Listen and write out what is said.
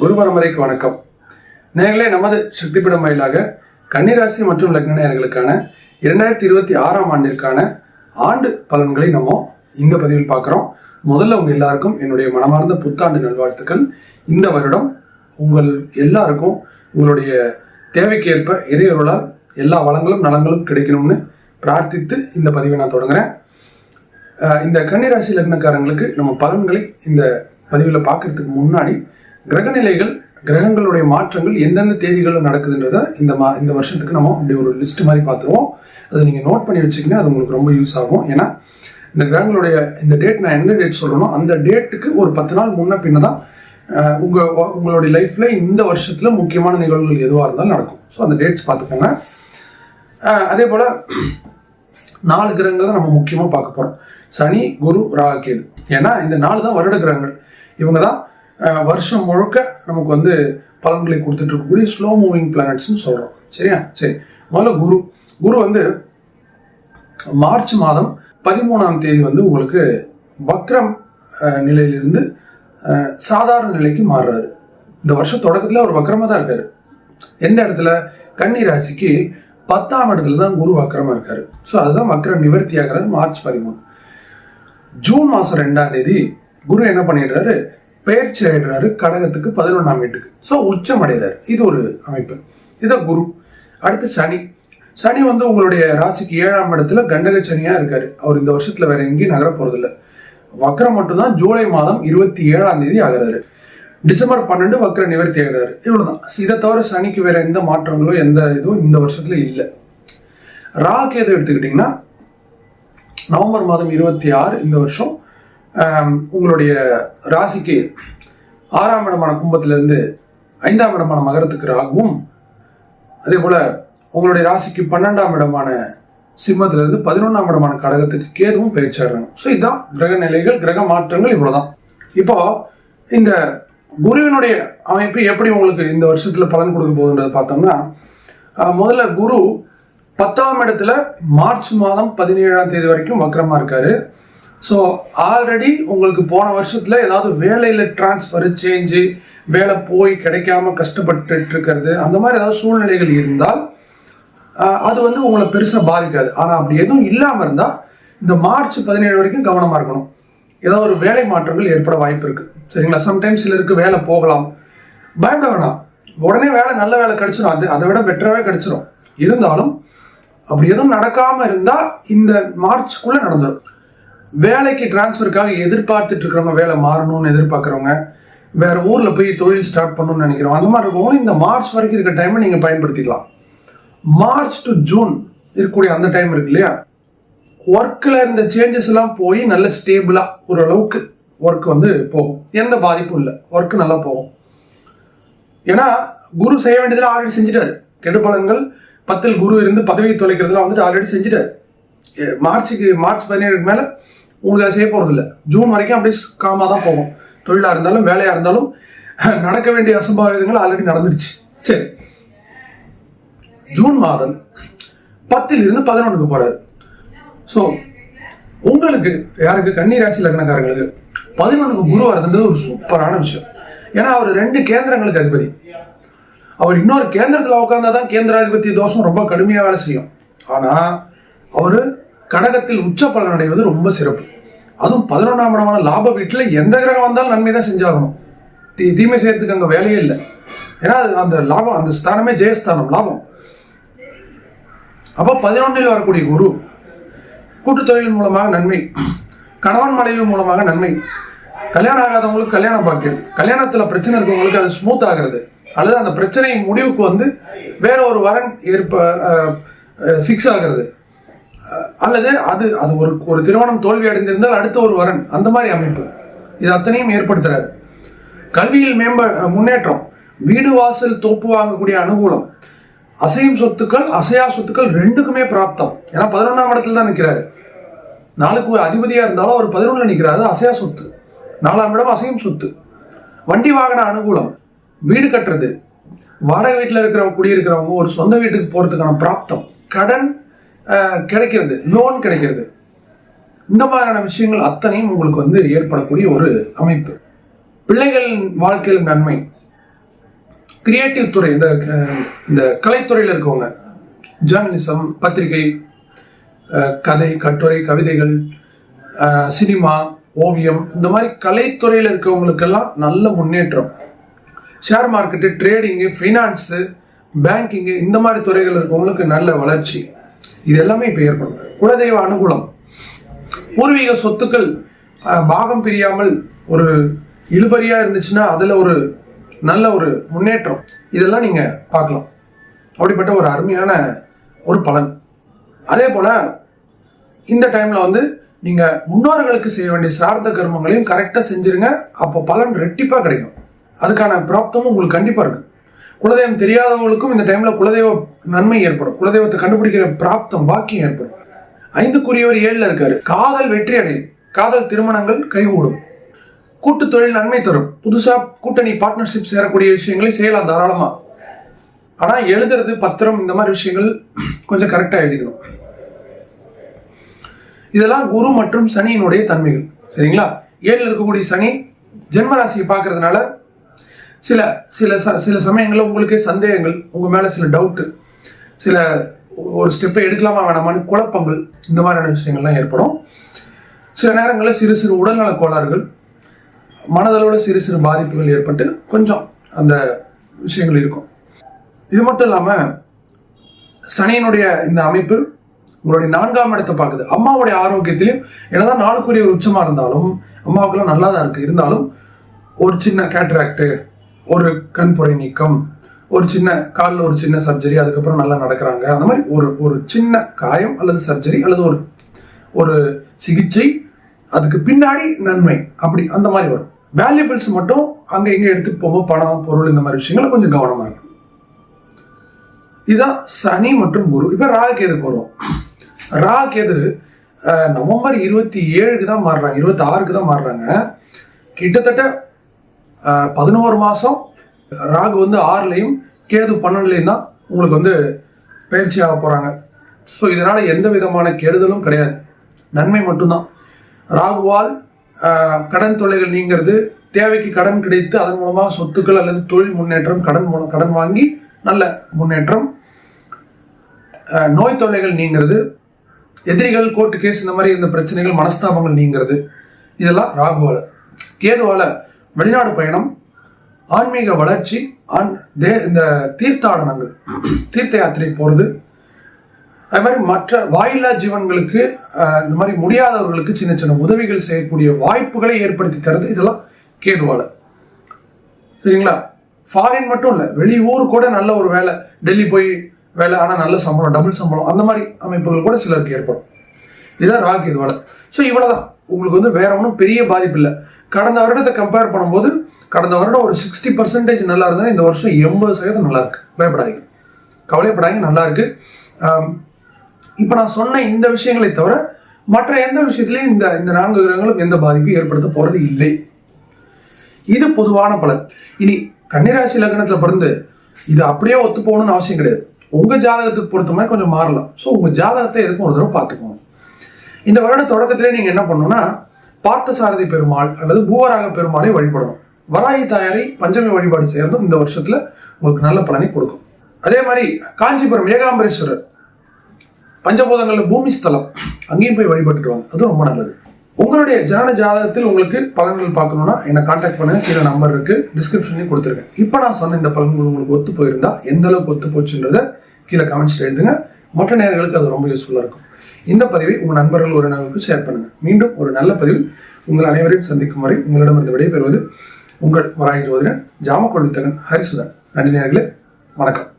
குருபரம்பரைக்கு வணக்கம். நேர்களே நமது சக்திபீடம் வாயிலாக கன்னிராசி மற்றும் லக்னநேயர்களுக்கான இரண்டாயிரத்தி இருபத்தி ஆறாம் ஆண்டிற்கான ஆண்டு பலன்களை நம்ம இந்த பதிவில் பார்க்குறோம். முதல்ல உங்கள் எல்லாருக்கும் என்னுடைய மனமார்ந்த புத்தாண்டு நல்வாழ்த்துக்கள். இந்த வருடம் உங்கள் எல்லாருக்கும் உங்களுடைய தேவைக்கேற்ப இறையொருளால் எல்லா வளங்களும் நலங்களும் கிடைக்கணும்னு பிரார்த்தித்து இந்த பதிவை நான் தொடங்குறேன். இந்த கன்னிராசி லக்னக்காரங்களுக்கு நம்ம பலன்களை இந்த பதிவில் பார்க்கறதுக்கு முன்னாடி கிரகநிலைகள் கிரகங்களுடைய மாற்றங்கள் எந்தெந்த தேதிகளில் நடக்குதுன்றத இந்த மா இந்த வருஷத்துக்கு நம்ம அப்படி ஒரு லிஸ்ட் மாதிரி பார்த்துருவோம். அதை நீங்கள் நோட் பண்ணி வச்சுக்கிங்க அது உங்களுக்கு ரொம்ப யூஸ் ஆகும். ஏன்னா இந்த கிரகங்களுடைய இந்த டேட் நான் என்ன டேட் சொல்கிறேனோ அந்த டேட்டுக்கு ஒரு பத்து நாள் முன்ன பின்ன தான் உங்கள் உங்களுடைய லைஃப்பில் இந்த வருஷத்தில் முக்கியமான நிகழ்வுகள் எதுவாக இருந்தாலும் நடக்கும். ஸோ அந்த டேட்ஸ் பார்த்துக்கோங்க. அதே போல் நாலு கிரகங்கள் தான் நம்ம முக்கியமாக பார்க்க போகிறோம் சனி குரு ராகு கேது. ஏன்னா இந்த நாலு தான் வருட கிரகங்கள். இவங்க தான் வருஷம் முழுக்க நமக்கு வந்து பலன்களை கொடுத்துட்டு இருக்கக்கூடிய ஸ்லோ மூவிங் பிளானட்ஸ்னு சொல்கிறோம் சரியா? சரி. முதல்ல குரு. குரு வந்து மார்ச் மாதம் பதிமூணாம் தேதி வந்து உங்களுக்கு வக்ரம் நிலையிலிருந்து சாதாரண நிலைக்கு மாறுறாரு. இந்த வருஷம் தொடக்கத்தில் அவர் வக்ரமாக தான் இருக்காரு. எந்த இடத்துல? கன்னி ராசிக்கு பத்தாம் இடத்துல தான் குரு வக்ரமா இருக்காரு. ஸோ அதுதான் வக்ரம் நிவர்த்தி ஆகிறாரு மார்ச் பதிமூணு. ஜூன் மாதம் ரெண்டாம் தேதி குரு என்ன பண்ணிடுறாரு? பெயர்ச்சி ஆயிடுறாரு கடகத்துக்கு பதினொன்றாம் வீட்டுக்கு. ஸோ உச்சம் அடைகிறாரு. இது ஒரு அமைப்பு. இதுதான் குரு. அடுத்து சனி. சனி வந்து உங்களுடைய ராசிக்கு ஏழாம் இடத்துல கண்டக சனியாக இருக்காரு. அவர் இந்த வருஷத்தில் வேற எங்கேயும் நகர போகிறதில்ல வக்ரம் மட்டும்தான் ஜூலை மாதம் இருபத்தி ஏழாம் தேதி ஆகிறாரு. டிசம்பர் பன்னெண்டு வக்ர நிவர்த்தி ஆகிறாரு. இவ்வளவுதான். இதை தவிர சனிக்கு வேற எந்த மாற்றங்களோ எந்த இதுவும் இந்த வருஷத்துல இல்லை. ராகேது எடுத்துக்கிட்டிங்கன்னா நவம்பர் மாதம் இருபத்தி ஆறு இந்த வருஷம் உங்களுடைய ராசிக்கு ஆறாம் இடமான கும்பத்திலிருந்து ஐந்தாம் இடமான மகரத்துக்கு ராகுவும் அதே போல உங்களுடைய ராசிக்கு பன்னெண்டாம் இடமான சிம்மத்திலிருந்து பதினொன்றாம் இடமான கடகத்துக்கு கேதுவும் பெயர்ச்சாடுறாங்க ஸோ இதுதான் கிரக நிலைகள் கிரக மாற்றங்கள் இவ்வளோதான் இப்போ இந்த குருவினுடைய அமைப்பு எப்படி உங்களுக்கு இந்த வருஷத்தில் பலன் கொடுக்க போகுதுன்றதை பார்த்தோம்னா முதல்ல குரு பத்தாம் இடத்துல மார்ச் மாதம் பதினேழாம் தேதி வரைக்கும் வக்கரமாக இருக்காரு. ஸோ ஆல்ரெடி உங்களுக்கு போன வருஷத்துல ஏதாவது வேலையில டிரான்ஸ்ஃபர் சேஞ்சு வேலை போய் கிடைக்காம கஷ்டப்பட்டுட்டு இருக்கிறது அந்த மாதிரி ஏதாவது சூழ்நிலைகள் இருந்தால் ஆஹ், அது வந்து உங்களை பெருசா பாதிக்காது. ஆனா அப்படி எதுவும் இல்லாம இருந்தா இந்த மார்ச் பதினேழு வரைக்கும் கவனமா இருக்கணும். ஏதாவது ஒரு வேலை மாற்றங்கள் ஏற்பட வாய்ப்பு இருக்கு. சரிங்களா? சம்டைம்ஸ் சிலருக்கு வேலை போகலாம். பயப்பட வேணாம். உடனே வேலை நல்ல வேலை கிடைச்சிடும் அது அதை விட பெட்டராகவே கிடைச்சிடும் இருந்தாலும் அப்படி எதுவும் நடக்காம இருந்தா இந்த மார்ச்க்குள்ள நடந்துடும் வேலைக்கு டிரான்ஸ்ஃபருக்காக எதிர்பார்த்துட்டு இருக்கிறவங்க வேலை மாறணும்னு எதிர்பார்க்குறவங்க வேற ஊரில் போய் தொழில் ஸ்டார்ட் பண்ணணும்னு நினைக்கிறோம் அந்த மாதிரி இருக்கவங்களும் இந்த மார்ச் வரைக்கும் இருக்க டைமை நீங்கள் பயன்படுத்திக்கலாம். மார்ச் டு ஜூன் இருக்கக்கூடிய அந்த டைம் இருக்கு இல்லையா? ஒர்க்கில் இருந்த சேஞ்சஸ் எல்லாம் போய் நல்ல ஸ்டேபிளாக ஓரளவுக்கு ஒர்க் வந்து போகும். எந்த பாதிப்பும் இல்லை. ஒர்க் நல்லா போகும். ஏன்னா குரு செய்ய வேண்டியதில் ஆல்ரெடி செஞ்சுட்டாரு. கெடுபலன்கள் பத்தில் குரு இருந்து பதவியை தொலைக்கிறதுலாம் வந்துட்டு ஆல்ரெடி செஞ்சுட்டாரு. மார்ச்சுக்கு மார்ச் பதினேழுக்கு மேலே உங்களுக்கு அதை செய்ய போகிறது இல்லை ஜூன் வரைக்கும் அப்படியே காமாக தான் போகும். தொழிலாக இருந்தாலும் வேலையாக இருந்தாலும் நடக்க வேண்டிய அசம்பாவிதங்கள் ஆல்ரெடி நடந்துருச்சு சரி. ஜூன் மாதம் பத்தில் இருந்து பதினொன்றுக்கு போகிறாரு ஸோ உங்களுக்கு யாருக்கு? கன்னி ராசி லக்னக்காரங்களுக்கு பதினொன்றுக்கு குரு வரதுன்றது ஒரு சூப்பரான விஷயம். ஏன்னா அவர் ரெண்டு கேந்திரங்களுக்கு அதிபதி. அவர் இன்னொரு கேந்திரத்தில் உட்கார்ந்தா தான் கேந்திராதிபத்திய தோஷம் ரொம்ப கடுமையாக வேலை செய்யும். ஆனால் அவர் கடகத்தில் உச்ச பலன் அடைவது ரொம்ப சிறப்பு. அதுவும் பதினொன்றாம் இடமான லாப வீட்டில் எந்த கிரகம் வந்தாலும் நன்மை தான் செஞ்சாகணும். தீ தீமை செய்யறதுக்கு அங்கே வேலையே இல்லை. ஏன்னா அது அந்த லாபம் அந்த ஸ்தானமே ஜெயஸ்தானம் லாபம். அப்போ பதினொன்றில் வரக்கூடிய குரு கூட்டுத்தொழில் மூலமாக நன்மை கணவன் மனைவி மூலமாக நன்மை. கல்யாணம் ஆகாதவங்களுக்கு கல்யாணம் பாக்கியம். கல்யாணத்தில் பிரச்சனை இருக்கவங்களுக்கு அது ஸ்மூத் ஆகிறது. அல்லது அந்த பிரச்சனை முடிவுக்கு வந்து வேற ஒரு வரன் ஏற்ப ஃபிக்ஸ் ஆகிறது. அல்லது அது அது ஒரு ஒரு திருமணம் தோல்வி அடைந்திருந்தால் அடுத்த ஒரு வரன். அந்த மாதிரி அமைப்பு. இது அத்தனையும் ஏற்படுத்துறாரு. கல்வியில் மேம்ப முன்னேற்றம். வீடு வாசல் தோப்பு வாங்கக்கூடிய அனுகூலம். அசையும் சொத்துக்கள் அசையா சொத்துக்கள் ரெண்டுக்குமே பிராப்தம். ஏன்னா பதினொன்றாம் இடத்துல தான் நிற்கிறாரு நாளுக்கு அதிபதியாக இருந்தாலும் அவர் பதினொன்றில் நிற்கிறாரு அது அசையா சொத்து. நாலாம் இடம் அசையும் சொத்து. வண்டி வாகன அனுகூலம். வீடு கட்டுறது. வாடகை வீட்டில் இருக்கிற குடியிருக்கிறவங்க ஒரு சொந்த வீட்டுக்கு போகிறதுக்கான பிராப்தம். கடன் கிடைக்கிறது லோன் கிடைக்கிறது. இந்த மாதிரியான விஷயங்கள் அத்தனையும் உங்களுக்கு வந்து ஏற்படக்கூடிய ஒரு அமைப்பு. பிள்ளைகளின் வாழ்க்கையில் நன்மை. கிரியேட்டிவ் துறை இந்த இந்த கலைத்துறையில் இருக்கவங்க ஜேர்னலிசம் பத்திரிகை கதை கட்டுரை கவிதைகள் சினிமா ஓவியம் இந்த மாதிரி கலைத்துறையில் இருக்கவங்களுக்கெல்லாம் நல்ல முன்னேற்றம். Share market trading finance banking இந்த மாதிரி துறைகள் இருக்கவங்களுக்கு நல்ல வளர்ச்சி. இது எல்லாமே இப்போ ஏற்படும். குலதெய்வ அனுகூலம். பூர்வீக சொத்துக்கள் பாகம் பிரியாமல் ஒரு இழுபறியாக இருந்துச்சுன்னா அதில் ஒரு நல்ல ஒரு முன்னேற்றம். இதெல்லாம் நீங்கள் பார்க்கலாம். அப்படிப்பட்ட ஒரு அருமையான ஒரு பலன். அதே போல் இந்த டைமில் வந்து நீங்கள் முன்னோர்களுக்கு செய்ய வேண்டிய சார்ந்த கர்மங்களையும் கரெக்டாக செஞ்சிருங்க. அப்போ பலன் ரெட்டிப்பாக கிடைக்கும். அதுக்கான பிராப்தமும் உங்களுக்கு கண்டிப்பாக இருக்குது குலதெய்வம் தெரியாதவங்களுக்கும் இந்த டைமில் குலதெய்வ நன்மை ஏற்படும். குலதெய்வத்தை கண்டுபிடிக்கிற பிராப்தம் பாக்கியம் ஏற்படும். ஐந்துக்குரியவர் ஏழில் இருக்காரு. காதல் வெற்றி அடையும். காதல் திருமணங்கள் கைகூடும். கூட்டு தொழில் நன்மை தரும். புதுசாக கூட்டணி பார்ட்னர்ஷிப் சேரக்கூடிய விஷயங்களை செய்யலாம் தாராளமாக ஆனால் எழுதுறது பத்திரம் இந்த மாதிரி விஷயங்கள் கொஞ்சம் கரெக்டாக எழுதிக்கணும். இதெல்லாம் குரு மற்றும் சனியினுடைய தன்மைகள். சரிங்களா? ஏழில் இருக்கக்கூடிய சனி ஜென்மராசியை பார்க்கறதுனால சில சில ச- சில சமயங்களில் உங்களுக்கே சந்தேகங்கள் உங்கள் மேலே சில டவுட்டு சில ஒரு ஸ்டெப்பை எடுக்கலாமா வேணாமான்னு குழப்பங்கள் இந்த மாதிரியான விஷயங்கள்லாம் ஏற்படும். சில நேரங்களில் சிறு சிறு உடல்நல கோளாறுகள் மனதளவில் சிறு சிறு பாதிப்புகள் ஏற்பட்டு கொஞ்சம் அந்த விஷயங்கள் இருக்கும். இது மட்டும் இல்லாமல் சனியினுடைய இந்த அமைப்பு உங்களுடைய நான்காம் இடத்தை பார்க்குது. அம்மாவுடைய ஆரோக்கியத்திலையும் என்னதான் நாளுக்குரிய ஒரு உச்சமாக இருந்தாலும் அம்மாவுக்கெல்லாம் நல்லா தான் இருக்குது இருந்தாலும் ஒரு சின்ன கேட்ராக்டு ஒரு கண்புரை நீக்கம் ஒரு சின்ன காலில் ஒரு சின்ன சர்ஜரி அதுக்கப்புறம் நல்லா நடக்கிறாங்க. அந்த மாதிரி ஒரு ஒரு சின்ன காயம் அல்லது சர்ஜரி அல்லது ஒரு ஒரு சிகிச்சை அதுக்கு பின்னாடி நன்மை அப்படி அந்த மாதிரி வரும். வேல்யூபிள்ஸ் மட்டும் அங்கே இங்கே எடுத்துட்டு போகும்போது பணம் பொருள் இந்த மாதிரி விஷயங்களை கொஞ்சம் கவனமாக இருக்கும் இதுதான் சனி மற்றும் குரு. இப்போ ராகேது வரும் ராகேது நவம்பர் இருபத்தி ஏழுக்கு தான் மாறுறாங்க. இருபத்தி ஆறுக்கு தான் மாறுறாங்க. கிட்டத்தட்ட பதினோரு மாதம் ராகு வந்து ஆறுலையும் கேது பன்னெண்டுலேயும் தான் உங்களுக்கு வந்து பயிற்சி ஆக போகிறாங்க ஸோ இதனால் எந்த விதமான கெடுதலும் கிடையாது. நன்மை மட்டும்தான். ராகுவால் கடன் தொல்லைகள் நீங்கிறது தேவைக்கு கடன் கிடைத்து அதன் மூலமாக சொத்துக்கள் அல்லது தொழில் முன்னேற்றம் கடன் மூலம் கடன் வாங்கி நல்ல முன்னேற்றம். நோய் தொல்லைகள் நீங்கிறது எதிரிகள் கோர்ட்டு கேஸ் இந்த மாதிரி இந்த பிரச்சனைகள் மனஸ்தாபங்கள் நீங்கிறது. இதெல்லாம் ராகுவால். கேதுவால் வெளிநாடு பயணம் ஆன்மீக வளர்ச்சி ஆன் தே இந்த தீர்த்தாடனங்கள் தீர்த்த யாத்திரை போகிறது அது மாதிரி மற்ற வாயில்லா ஜீவன்களுக்கு இந்த மாதிரி முடியாதவர்களுக்கு சின்ன சின்ன உதவிகள் செய்யக்கூடிய வாய்ப்புகளை ஏற்படுத்தி தருது. இதெல்லாம் கேதுவால. சரிங்களா? ஃபாரின் மட்டும் இல்லை வெளியூர் கூட நல்ல ஒரு வேலை டெல்லி போய் வேலை ஆனால் நல்ல சம்பளம் டபுள் சம்பளம் அந்த மாதிரி அமைப்புகள் கூட சிலருக்கு ஏற்படும். இதுதான் ராகு கேதுவால. ஸோ இவ்வளோதான் உங்களுக்கு வந்து வேற ஒன்றும் பெரிய பாதிப்பு இல்லை. கடந்த வருடத்தை கம்பேர் பண்ணும்போது கடந்த வருடம் ஒரு சிக்ஸ்டி பர்சன்டேஜ் நல்லா இருந்தால் இந்த வருஷம் எண்பது சதவீதம் நல்லா இருக்கு. பயப்படாதீங்க. கவலைப்படாதீங்க நல்லா இருக்கு. இப்போ நான் சொன்ன இந்த விஷயங்களை தவிர மற்ற எந்த விஷயத்திலையும் இந்த இந்த நான்கு கிரகங்களும் எந்த பாதிப்பும் ஏற்படுத்த போறது இல்லை. இது பொதுவான பலன். இனி கன்னிராசி லக்னத்தில் பிறந்து இது அப்படியே ஒத்து போகணும்னு அவசியம் கிடையாது. உங்க ஜாதகத்துக்கு பொறுத்த மாதிரி கொஞ்சம் மாறலாம். ஸோ உங்க ஜாதகத்தை எதுக்கும் ஒரு தடவை பார்த்துக்கோங்க. இந்த வருட தொடக்கத்திலே நீங்க என்ன பண்ணணும்னா பார்த்தசாரதி பெருமாள் அல்லது பூவராக பெருமாளை வழிபடணும். வராகி தாயாரை பஞ்சமி வழிபாடு செய்யறதும் இந்த வருஷத்துல உங்களுக்கு நல்ல பலனை கொடுக்கும். அதே மாதிரி காஞ்சிபுரம் ஏகாம்பரேஸ்வரர் பஞ்சபூதங்கள்ல பூமி ஸ்தலம் அங்கேயும் போய் வழிபட்டுட்டு வாங்க. அது ரொம்ப நல்லது. உங்களுடைய ஜான ஜாதகத்தில் உங்களுக்கு பலன்கள் பார்க்கணும்னா என்னை காண்டாக்ட் பண்ணுங்க. கீழே நம்பர் இருக்கு. டிஸ்கிரிப்ஷன்லையும் கொடுத்துருக்கேன். இப்போ நான் சொன்ன இந்த பலன்கள் உங்களுக்கு ஒத்து போயிருந்தா எந்த அளவுக்கு ஒத்து போச்சுன்றத கீழே கமெண்ட்ஸ்ல எழுதுங்க. மற்ற நேர்களுக்கு அது ரொம்ப யூஸ்ஃபுல்லாக இருக்கும். இந்த பதிவை உங்கள் நண்பர்கள் ஒரு நாளுக்கு ஷேர் பண்ணுங்க. மீண்டும் ஒரு நல்ல பதிவில் உங்கள் அனைவரையும் சந்திக்கும் வரை உங்களிடமிருந்து விடைபெறுவது உங்கள் வராகி ஜோதிடன் ஜாமக்கொள்வித்தகன் ஹரிசுதன். நன்றி நேர்களே வணக்கம்.